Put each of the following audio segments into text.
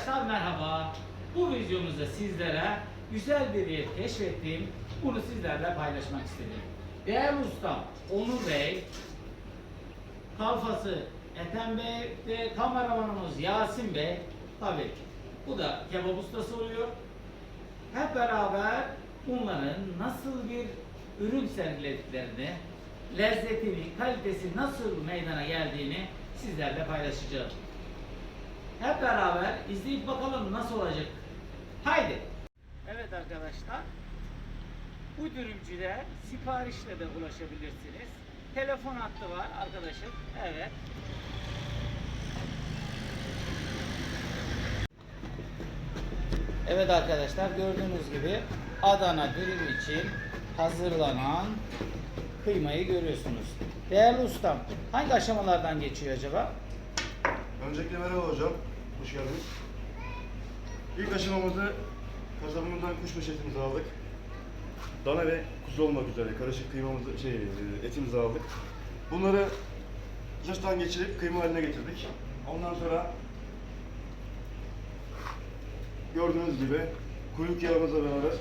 Arkadaşlar merhaba. Bu videomuzda sizlere güzel bir yer keşfettim. Bunu sizlerle paylaşmak istedim. Değerli ustam Onur Bey, kalfası Ethem Bey ve kameramanımız Yasin Bey. Tabii bu da kebap ustası oluyor. Hep beraber bunların nasıl bir ürün sergilediklerini, lezzetini, kalitesi nasıl meydana geldiğini sizlerle paylaşacağım. Hep beraber izleyip bakalım nasıl olacak. Haydi. Evet arkadaşlar. Bu dürümcüde siparişle de ulaşabilirsiniz. Telefon hattı var arkadaşım. Evet. Evet arkadaşlar gördüğünüz gibi Adana dürüm için hazırlanan kıymayı görüyorsunuz. Değerli ustam hangi aşamalardan geçiyor acaba? Öncelikle merhaba hocam. Hoş geldiniz. İlk aşamamızı kasabımızdan kuşbaşı etimizi aldık. Dana ve kuzu olmak üzere karışık kıymamızı, şey, e, etimizi aldık. Bunları zırhtan geçirip kıyma haline getirdik. Ondan sonra gördüğünüz gibi kuyruk yağımızla beraber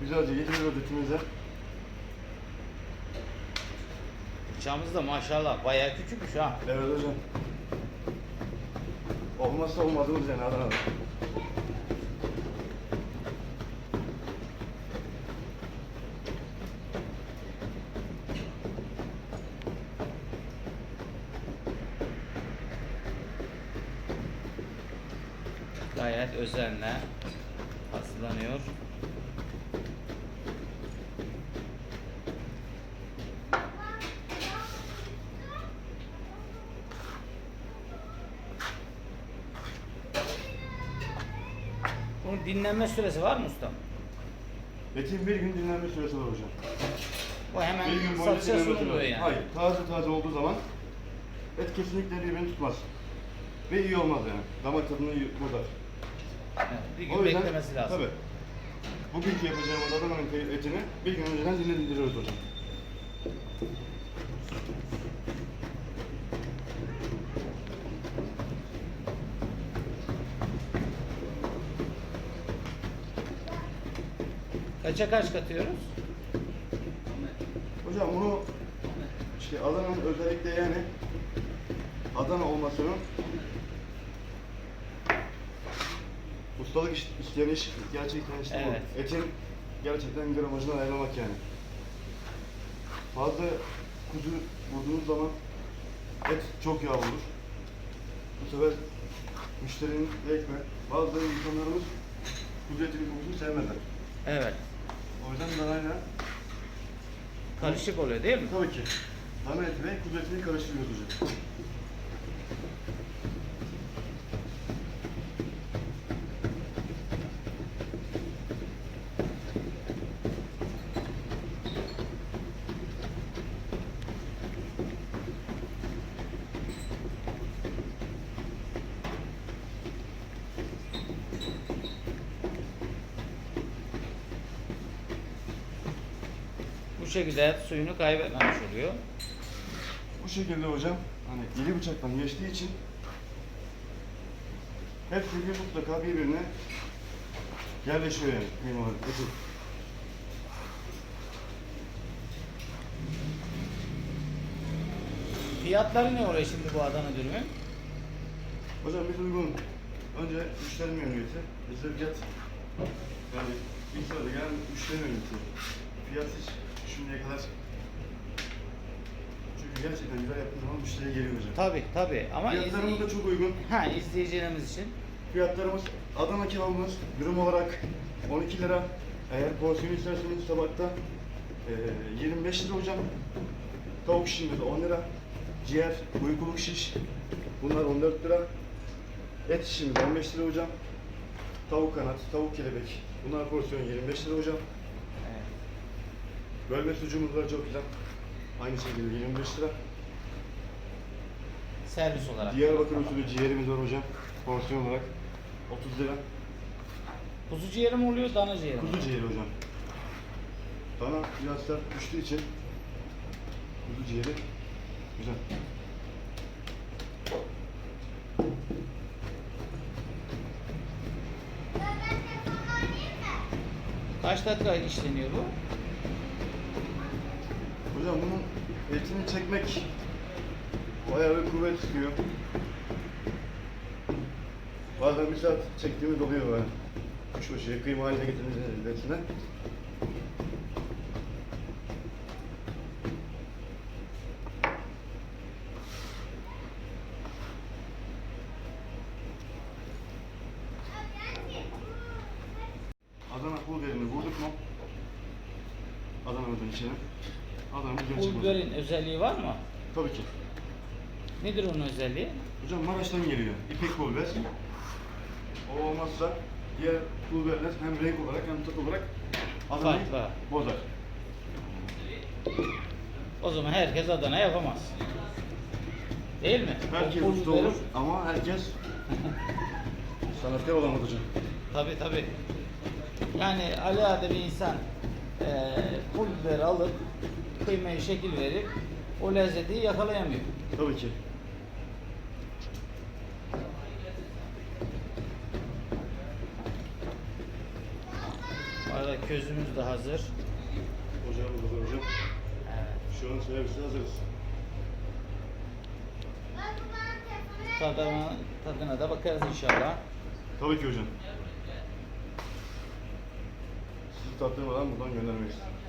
güzelce yediriyoruz etimize. Bıçağımız da maşallah bayağı küçükmüş ha. Evet hocam. Olmazsa olmadığımız yani Adana'da. Gayet özenle Dinlenme süresi var mı ustam? Etin bir gün dinlenme süresi var hocam. Bu hemen Bir gün boyunca satışa dinlenme süresi. yani. Hayır, taze taze olduğu zaman et kesinlikle birbirini tutmaz. Ve iyi olmaz yani. Damak tadını bozar. Evet, bir gün O beklemesi lazım. Tabii. Bugünkü yapacağımız Adana'nın etini bir gün önceden dinlendiriyoruz hocam. Kaça kaç katıyoruz? Hocam bunu işte Adana'nın özellikle yani Adana olmasının ustalık iş- isteyen iş gerçekten işte Evet. bu. Etin gerçekten gramajını ayarlamak yani. Fazla kuzu vurduğunuz zaman et çok yağ olur. Bu sefer müşterinin ekme. Bazı insanlarımız kuzu etinin kokusunu sevmezler. Evet. O yüzden danayla Karışık oluyor değil mi? Tabii ki. Dana eti ve kuzu etini karıştırıyoruz hocam. Bu şekilde suyunu kaybetmemiş oluyor. Bu şekilde hocam, hani iri bıçaktan geçtiği için hepsi bir mutlaka birbirine yerleşiyor yani kıymalar, eti. Fiyatları ne oluyor şimdi bu Adana dürümün? Hocam biz uygun. Önce müşteri memnuniyeti, bizde fiyat yani ilk sırada gelen müşteri memnuniyeti. Fiyat hiç şimdiye kadar çünkü gerçekten güzel yaptığın zaman müşteriye geliyor hocam. Tabi tabi ama Fiyatlarımız da izley- çok uygun. ha, izleyicilerimiz için Fiyatlarımız Adana kebabımız dürüm olarak 12 lira. Eğer porsiyon isterseniz tabakta eee 25 lira hocam. Tavuk şişimiz 10 lira. Ciğer, uykuluk şiş. Bunlar 14 lira. Et şişimiz 15 lira hocam. Tavuk kanat, tavuk kelebek. Bunlar porsiyon 25 lira hocam. Bölme sucuğumuz var Joki'den. Aynı şekilde 25 lira. Servis olarak. Diyarbakır usulü ciğerimiz var hocam. Porsiyon olarak 30 lira. Kuzu ciğeri mi oluyor, dana ciğeri mi? Kuzu ciğeri hocam. Dana biraz sert düştüğü için kuzu ciğeri güzel. Kaç dakika işleniyor bu? Etini çekmek bayağı bir kuvvet istiyor. Bazen bir saat çektiğimiz oluyor böyle. Kuşbaşı kıyma haline getirdiğimiz etine. Adana pulverini vurduk mu? Adana'mızın içine. Gerçek biberin özelliği var mı? Tabii ki. Nedir onun özelliği? Hocam Maraş'tan geliyor. İpek pulver. O olmazsa diğer pulverler hem renk olarak hem tat olarak Adana'yı Farklı. bozar. O zaman herkes Adana yapamaz. Değil mi? Herkes O pul usta biberi- olur ama herkes sanatkar olamaz hocam. Tabii tabii. Yani alelade bir insan eee pul biberi alıp kıymaya şekil verip o lezzeti yakalayamıyor. Tabii ki. Bu arada közümüz de hazır. Ocağımız hazır hocam. Evet. Şu an servise hazırız. Tadına, tadına da bakarız inşallah. Tabii ki hocam. Sizi tattırmadan buradan göndermeyiz. Evet.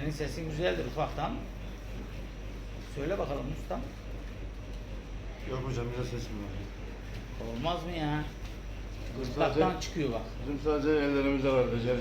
Senin sesin güzeldir ufaktan. Söyle bakalım ustam. Yok hocam bize ses mi var? Olmaz mı ya? Sadece- Gırtlaktan çıkıyor bak. Bizim sadece ellerimizde var beceri.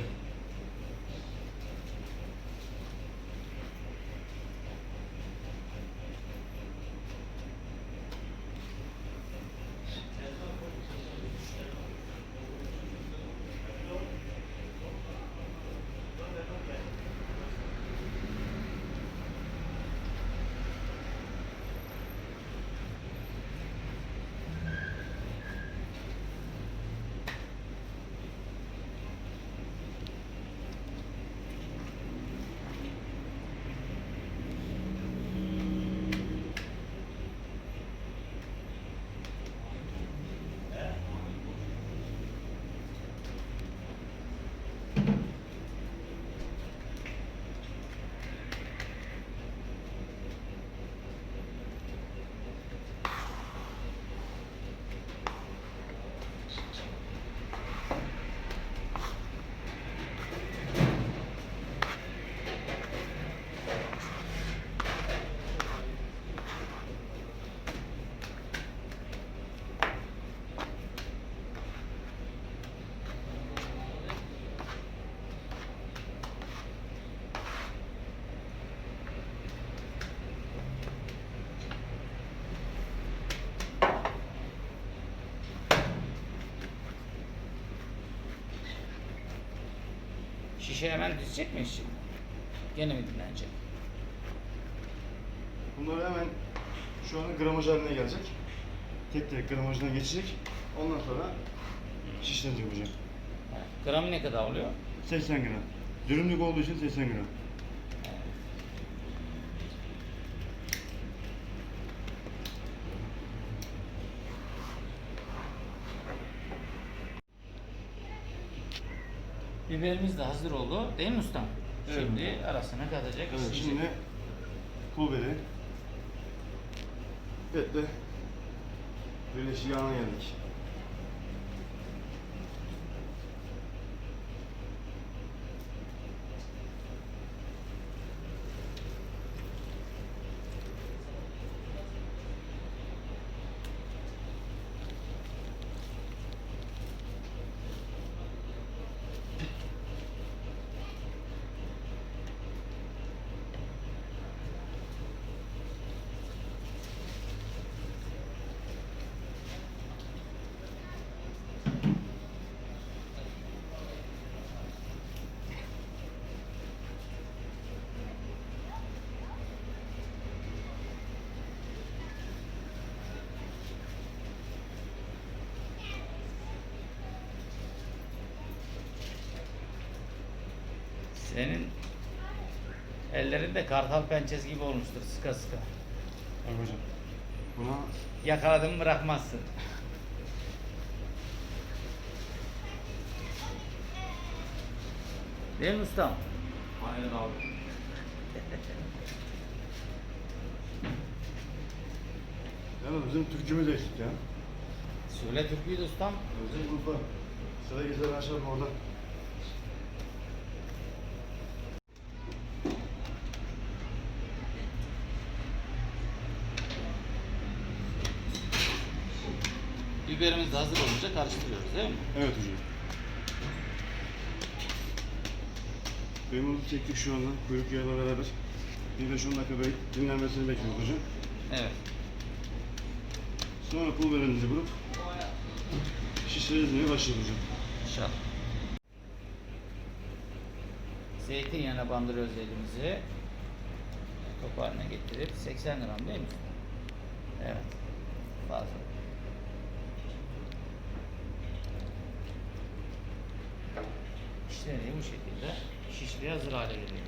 Şişe hemen dizecek miyiz şimdi? Gene mi dinlenecek? Bunları hemen şu an gramaj haline gelecek. Tek tek gramajına geçecek. Ondan sonra şişlenecek hocam. Gramı ne kadar oluyor? 80 gram. Dürümlük olduğu için 80 gram. Biberimiz de hazır oldu. Değil mi ustam? Evet. Şimdi arasına katacak. Evet, işleyecek. şimdi pulveri etle birleşik yağına geldik. Ellerinde kartal pençesi gibi olmuştur sıka sıka. Bak hocam. Buna Yakaladın mı bırakmazsın. Değil mi ustam? Aynen abi. yani bizim türkümüz eksik ya. Söyle türküyü de ustam. Bizim grupta. Sıra gezer aşağı orada. Biberimiz de hazır olunca karıştırıyoruz değil mi? Evet hocam. Kıymamızı çektik şu anda kuyruk yağıyla beraber. Bir 5-10 dakika böyle dinlenmesini bekliyoruz hocam. Evet. Sonra pul biberimizi vurup şişirmeye başlıyoruz hocam. İnşallah. Zeytinyağına bandırıyoruz elimizi. Top haline getirip 80 gram değil mi? Evet. Fazla. İşleri bu şekilde şişliğe hazır hale geliyor.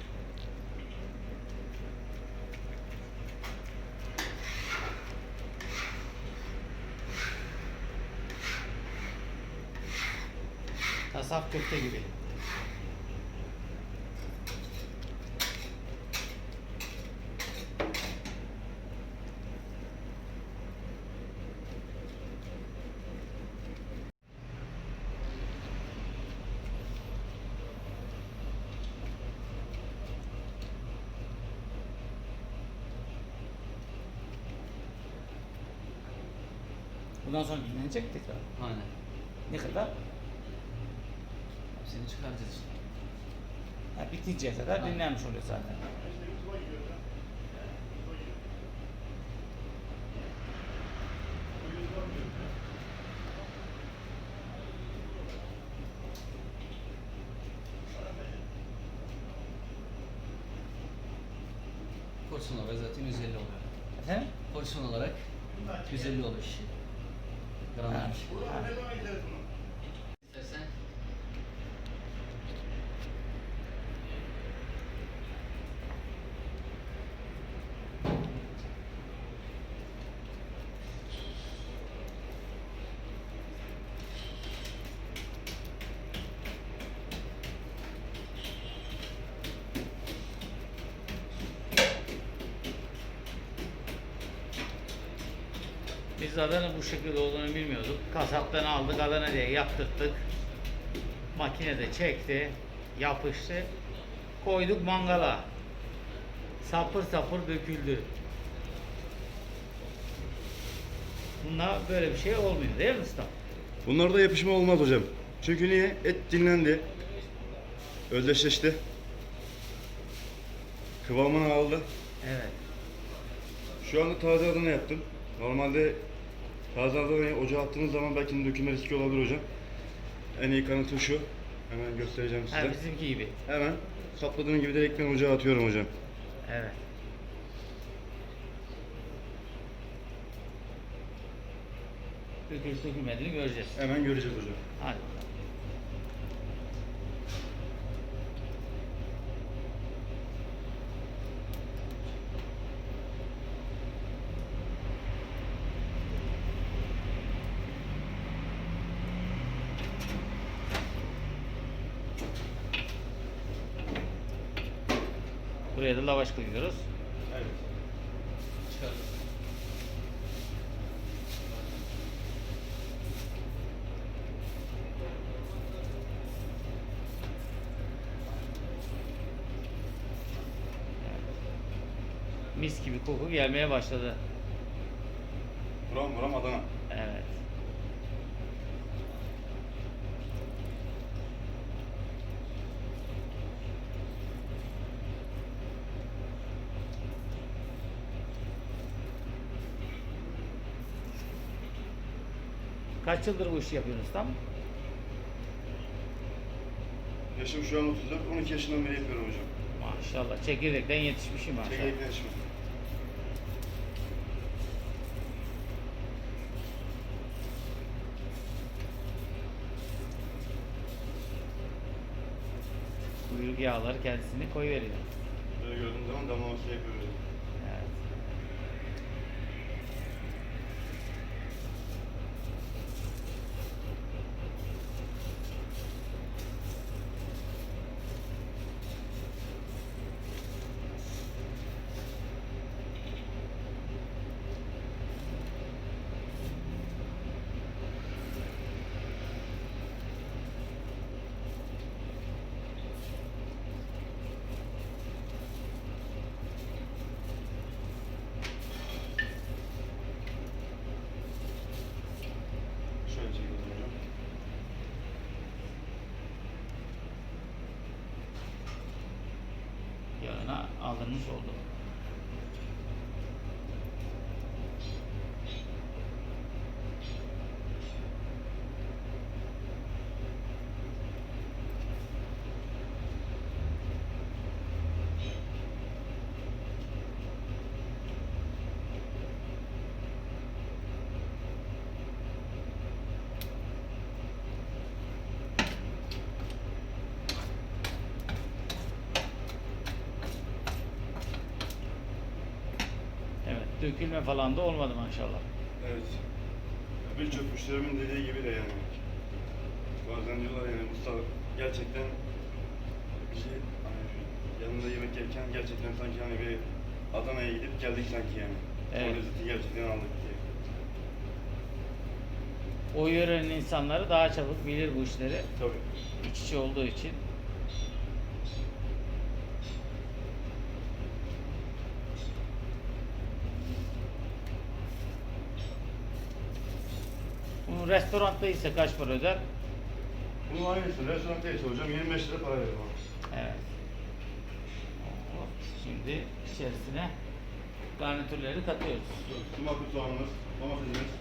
Kasap köfte gibi. Bundan sonra dinlenecek tekrar. Aynen. Ne kadar? Seni çıkaracağız işte. Ha, bitinceye kadar dinlenmiş oluyor zaten. Porsiyon olarak zaten 150 oluyor. Efendim? Porsiyon olarak 150 oluyor şişe. Gramaj. Biz Adana bu şekilde olduğunu bilmiyorduk. Kasaptan aldık Adana diye yaptırttık. Makinede çekti, yapıştı. Koyduk mangala. Sapır sapır döküldü. Bunda böyle bir şey olmuyor değil mi usta? Bunlarda yapışma olmaz hocam. Çünkü niye? Et dinlendi. Özdeşleşti. Kıvamını aldı. Evet. Şu anda taze Adana yaptım. Normalde Adana'yı ocağa attığınız zaman belki dökülme riski olabilir hocam. En iyi kanıtı şu. Hemen göstereceğim size. Ha, bizimki gibi. Hemen sapladığım gibi direkt ben ocağa atıyorum hocam. Evet. Dökülüp dökülmediğini göreceğiz. Hemen göreceğiz hocam. Hadi bakalım. Lavaş koyuyoruz. Evet. çıkar. Mis gibi koku gelmeye başladı. Buram buram Adana. Evet. Kaç yıldır bu işi yapıyorsunuz tam? Yaşım şu an 34. 12 yaşından beri yapıyorum hocam. Maşallah çekirdekten yetişmişim maşallah. Çekirdek yaşım. Kuyruk yağları kendisini koyuveriyor. Böyle gördüğüm zaman damlaması yapıyorum. Evet. Şöyle çekelim hocam. Yağına aldırmış oldu. Evet, dökülme falan da olmadı maşallah. Evet. Birçok müşterimin dediği gibi de yani. Bazen diyorlar yani usta gerçekten bizi hani yanında yemek yerken gerçekten sanki hani bir Adana'ya gidip geldik sanki yani. Evet. O lezzeti gerçekten aldık diye. O yörenin insanları daha çabuk bilir bu işleri. Tabii. İç içe olduğu için. Bunu restoranda ise kaç para öder? Bunun aynısı restoranda ise hocam 25 lira para veririm abi. Evet. Şimdi içerisine garnitürleri katıyoruz. Sumaklı soğanımız, domatesimiz.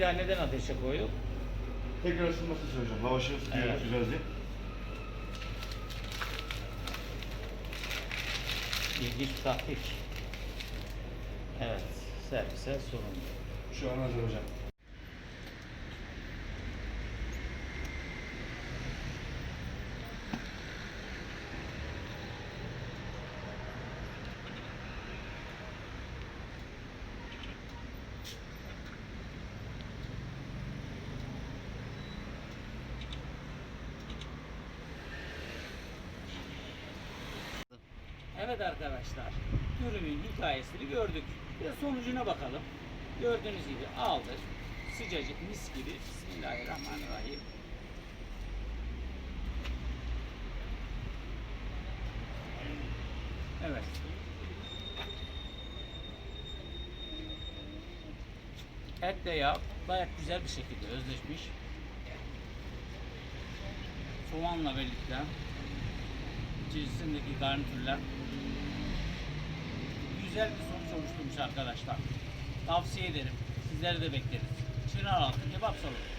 Daha neden ateşe koyduk? Tekrar ısınması için hocam. Lavaşı ısıtıyoruz Evet. güzelce. İlginç bir taktik. Evet, servise sunum. Şu an hazır hocam. Evet arkadaşlar, ürünün hikayesini gördük. De sonucuna bakalım. Gördüğünüz gibi aldık. Sıcacık mis gibi. Bismillahirrahmanirrahim. Evet. Etle yağ gayet güzel bir şekilde özleşmiş. Soğanla birlikte içerisindeki garnitürler güzel bir sonuç oluşturmuş arkadaşlar. Tavsiye ederim. Sizleri de bekleriz. Çınar altı kebap salonu.